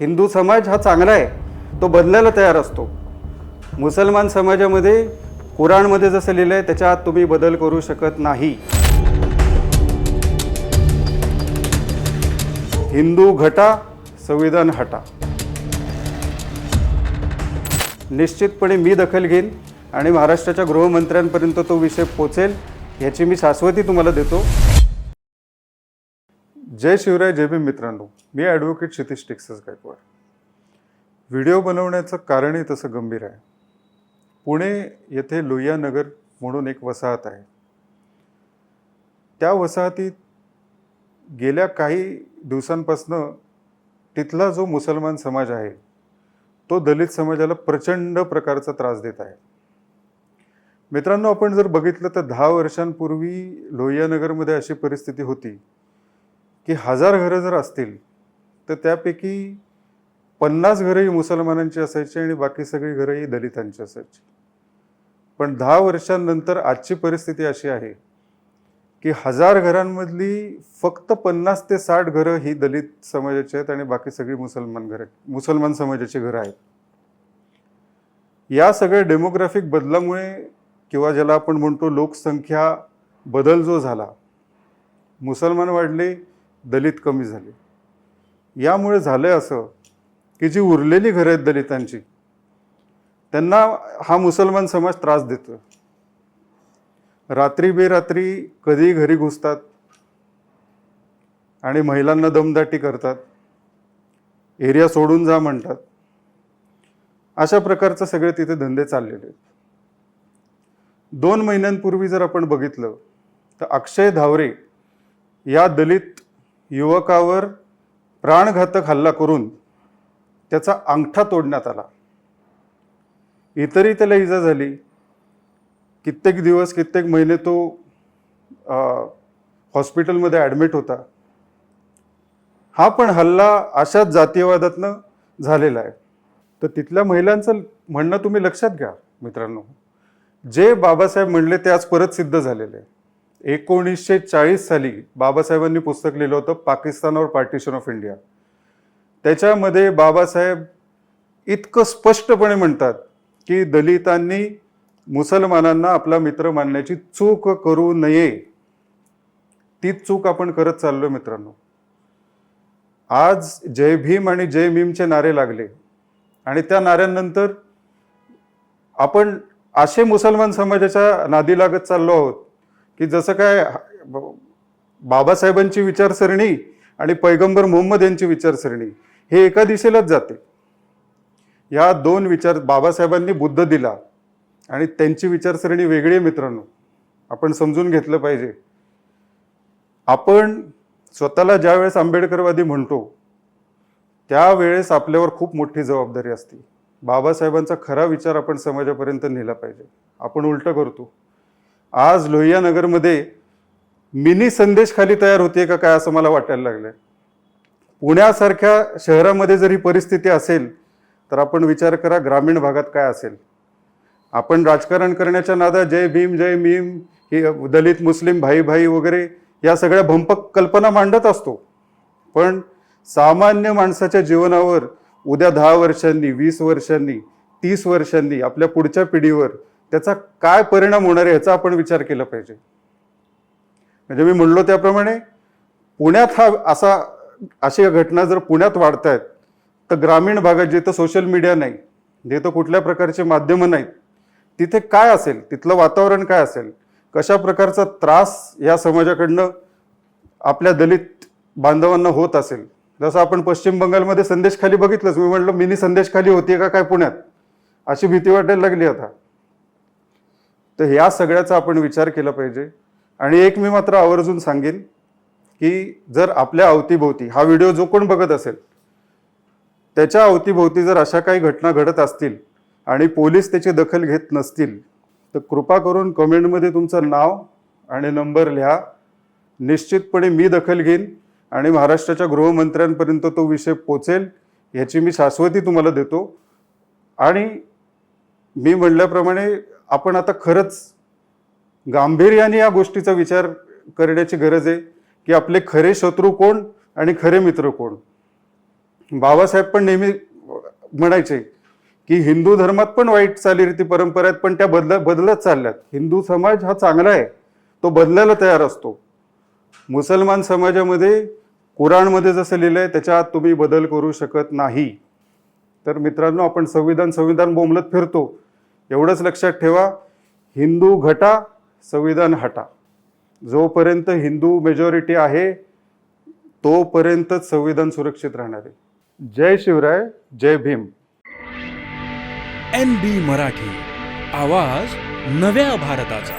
हिंदू समाज हा चांगला आहे. तो बदलायला तयार असतो. मुसलमान समाजामध्ये कुराणमध्ये जसं लिहिलं आहे त्याच्यात तुम्ही बदल करू शकत नाही. हिंदू घटा संविधान हटा. निश्चितपणे मी दखल घेईन आणि महाराष्ट्राच्या गृहमंत्र्यांपर्यंत तो विषय पोचेल ह्याची मी शाश्वती तुम्हाला देतो. जय शिवराय जय भीम मित्रांनो. मी ॲडव्होकेट क्षितिश टेक्सस गायकवाड. व्हिडिओ बनवण्याचं कारणही तसं गंभीर आहे. पुणे येथे लोहियानगर म्हणून एक वसाहत आहे. त्या वसाहतीत गेल्या काही दिवसांपासनं तिथला जो मुसलमान समाज आहे तो दलित समाजाला प्रचंड प्रकारचा त्रास देत आहे. मित्रांनो आपण जर बघितलं तर दहा वर्षांपूर्वी लोहियानगरमध्ये अशी परिस्थिती होती. की हजार घरं जर असतील तर त्यापैकी पन्नास घरं ही मुसलमानांची असायची आणि बाकी सगळी घरं ही दलितांची असायची. पण दहा वर्षांनंतर आजची परिस्थिती अशी आहे की हजार घरांमधली फक्त पन्नास ते साठ घरं ही दलित समाजाची आहेत आणि बाकी सगळी मुसलमान घरं मुसलमान समाजाची घरं आहेत. या सगळ्या डेमोग्राफिक बदलामुळे किंवा ज्याला आपण म्हणतो लोकसंख्या बदल जो झाला मुसलमान वाढले दलित कमी झाले. यामुळे झालंय असं की जी उरलेली घरं आहेत दलितांची त्यांना हा मुसलमान समाज त्रास देतो रात्री बेरात्री कधी घरी घुसतात आणि महिलांना दमदाटी करतात. एरिया सोडून जा म्हणतात. अशा प्रकारचं सगळे तिथे धंदे चाललेले आहेत. दोन महिन्यांपूर्वी जर आपण बघितलं तर अक्षय धावरे या दलित युवकावर प्राणघातक हल्ला करून त्याचा अंगठा तोडण्यात आला. इतरही त्याला इजा झाली. कित्येक दिवस कित्येक महिने तो हॉस्पिटलमध्ये ॲडमिट होता. हा पण हल्ला अशाच जातीयवादातनं झालेला आहे. तर तिथल्या महिलांचं म्हणणं तुम्ही लक्षात घ्या मित्रांनो. जे बाबासाहेब म्हणले ते आज परत सिद्ध झालेले आहे. एकोणीसशे चाळीस साली बाबासाहेबांनी पुस्तक लिहिलं होतं पाकिस्तानवर पार्टिशन ऑफ इंडिया. त्याच्यामध्ये बाबासाहेब इतकं स्पष्टपणे म्हणतात की दलितांनी मुसलमानांना आपला मित्र मानण्याची चूक करू नये. तीच चूक आपण करत चाललो मित्रांनो. आज जय भीम आणि जय भीमचे नारे लागले. आणि त्या नाऱ्यांनंतर आपण असे मुसलमान समाजाच्या नादी लागत चाललो आहोत की जसं काय बाबासाहेबांची विचारसरणी आणि पैगंबर मोहम्मद यांची विचारसरणी हे एका दिशेलाच जाते. या दोन विचार बाबासाहेबांनी बुद्ध दिला आणि त्यांची विचारसरणी वेगळी आहे मित्रांनो. आपण समजून घेतलं पाहिजे. आपण स्वतःला ज्यावेळेस आंबेडकरवादी म्हणतो त्यावेळेस आपल्यावर खूप मोठी जबाबदारी असते. बाबासाहेबांचा खरा विचार आपण समाजापर्यंत नेला पाहिजे. आपण उलटं करतो. आज लोहियानगरमध्ये मिनी संदेश खाली तयार होते का काय असं मला वाटायला लागलंय. पुण्यासारख्या शहरामध्ये जर ही परिस्थिती असेल तर आपण विचार करा ग्रामीण भागात काय असेल. आपण राजकारण करण्याच्या नादा जय भीम जय भीम ही दलित मुस्लिम भाई भाई वगैरे या सगळ्या भंपक कल्पना मांडत असतो. पण सामान्य माणसाच्या जीवनावर उद्या दहा वर्षांनी वीस वर्षांनी तीस वर्षांनी आपल्या पुढच्या पिढीवर त्याचा काय परिणाम होणार आहे ह्याचा आपण विचार केला पाहिजे. म्हणजे मी म्हणलो त्याप्रमाणे पुण्यात हा असा अशी घटना जर पुण्यात वाढत आहेत तर ग्रामीण भागात जिथं सोशल मीडिया नाही जिथं कुठल्या प्रकारचे माध्यमं नाहीत तिथे काय असेल तिथलं वातावरण काय असेल कशा प्रकारचा त्रास या समाजाकडनं आपल्या दलित बांधवांना होत असेल? जसं आपण पश्चिम बंगालमध्ये संदेश खाली बघितलंच मी म्हटलं मिनी संदेश खाली होती का काय पुण्यात? अशी भीती वाटायला लागली आता. तर ह्या सगळ्याचा आपण विचार केला पाहिजे. आणि एक मी मात्र आवर्जून सांगेन की जर आपल्या अवतीभोवती हा व्हिडिओ जो कोण बघत असेल त्याच्या अवतीभोवती जर अशा काही घटना घडत असतील आणि पोलीस त्याची दखल घेत नसतील तर कृपा करून कमेंटमध्ये तुमचं नाव आणि नंबर लिहा. निश्चितपणे मी दखल घेईन आणि महाराष्ट्राच्या गृहमंत्र्यांपर्यंत तो विषय पोचेल ह्याची मी शाश्वती तुम्हाला देतो. आणि मी म्हणल्याप्रमाणे आपण आता खरंच गांभीर्याने या गोष्टीचा विचार करण्याची गरज आहे की आपले खरे शत्रू कोण आणि खरे मित्र कोण? बाबासाहेब पण नेहमी म्हणायचे की हिंदू धर्मात पण वाईट चालीरीती परंपरा आहेत पण त्या बदल बदलत चालल्यात. हिंदू समाज हा चांगला आहे. तो बदलायला तयार असतो. मुसलमान समाजामध्ये कुराणमध्ये जसं लिहिलं आहे त्याच्या त्याच्यात तुम्ही बदल करू शकत नाही. तर मित्रांनो आपण संविधान संविधान बोंबलत फिरतो. एवढंच लक्षात ठेवा हिंदू घटा संविधान हटा. जोपर्यंत हिंदू मेजॉरिटी आहे तोपर्यंतच संविधान सुरक्षित राहणार आहे. जय शिवराय जय भीम. एन बी मराठी आवाज नव्या भारताचा.